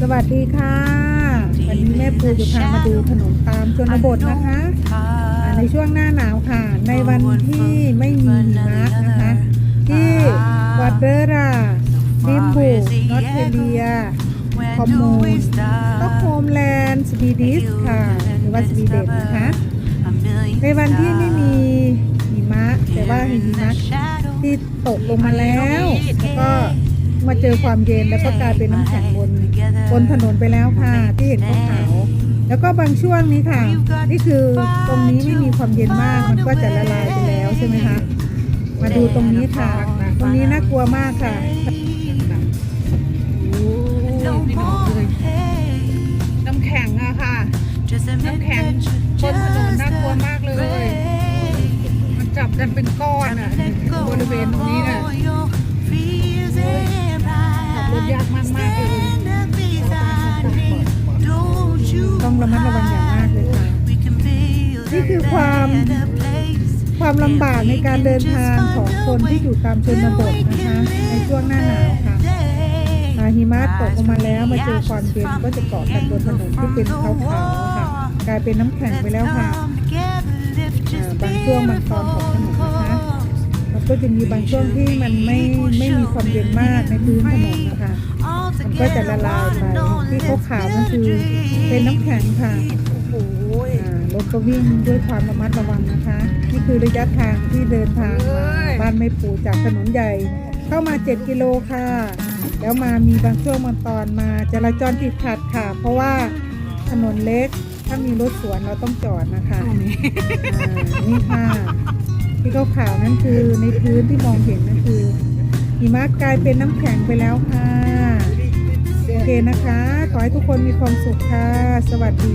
สวัสดีค่ะวันนี้แม่ปูจะพามาดูถนนตามชนบทนะคะอ่าในช่วงหน้าหนาวค่ะ ในวันที่ไม่มีหิมะนะคะ ที่วัดเดอราดิมบูกนอตเทเลียคอมมูนต็อกโฮมแลนด์สวีดิสค่ะหรือว่าสวีเดนนะคะ ในวันที่ไม่มีหิมะแต่ว่าหิมะที่ตกลงมาแล้วแล้วก็มาเจอความเย็นแล้วก็กลายเป็นน้ำแข็งบน บนถนนไปแล้วค่ะ ที่เห็นขาวๆแล้วก็บางช่วงนี้ค่ะ นี่คือตรงนี้ไม่มีความเย็นมากมันก็จะละลายไปแล้วใช่ไหมคะมาดูตรงนี้ค่ะ ตรงนี้น่ากลัวมากค่ะโอ้น้ำแข็งอะค่ะน้ำแข็งบนถนนน่ากลัวมากเลย มันจับกันเป็นก้อนอะบริเวณตรงนี้น่ะขับรถยากมากมากๆเลย นี่คือความความลำบากในการเดินทางของคนที่อยู่ตามชนบทนะคะในช่วงหน้าหนาวค่ะอ่าหิมะตกลงมาแล้วมาเจอความเย็นก็จะเกาะกันบนถนนที่เป็นขาวๆค่ะกลายเป็นน้ำแข็งไปแล้วค่ะอ่าบางช่วงบางตอนของถนนนะคะมันก็จะมีบางช่วงที่มันไม่ไม่มีความเย็นมากในพื้นถนนนะคะมันก็จะละลายไปที่ขาวๆนั่นคือเป็นน้ำแข็งค่ะโอ้ยอ่าร ถก็วิ่งด้วยความระมัดระวังนะคะ นี่คือระยะทางที่เดินทางมาบ้านไม่ปูจากถนนใหญ่ เข้ามา 7 กิโลค่ะ แล้วมามีบางช่วงบางตอนมาจราจรติดขัดค่ะ เพราะว่าถนนเล็กถ้ามีรถสวนเราต้องจอดนะคะอ่านี่ค่ะที่ขาวๆนั่นคือในพื้นที่มองเห็นนั่นคือหิมะกลายเป็นน้ำแข็งไปแล้วค่ะ โอเคนะคะ ขอให้ทุกคนมีความสุขค่ะ สวัสดี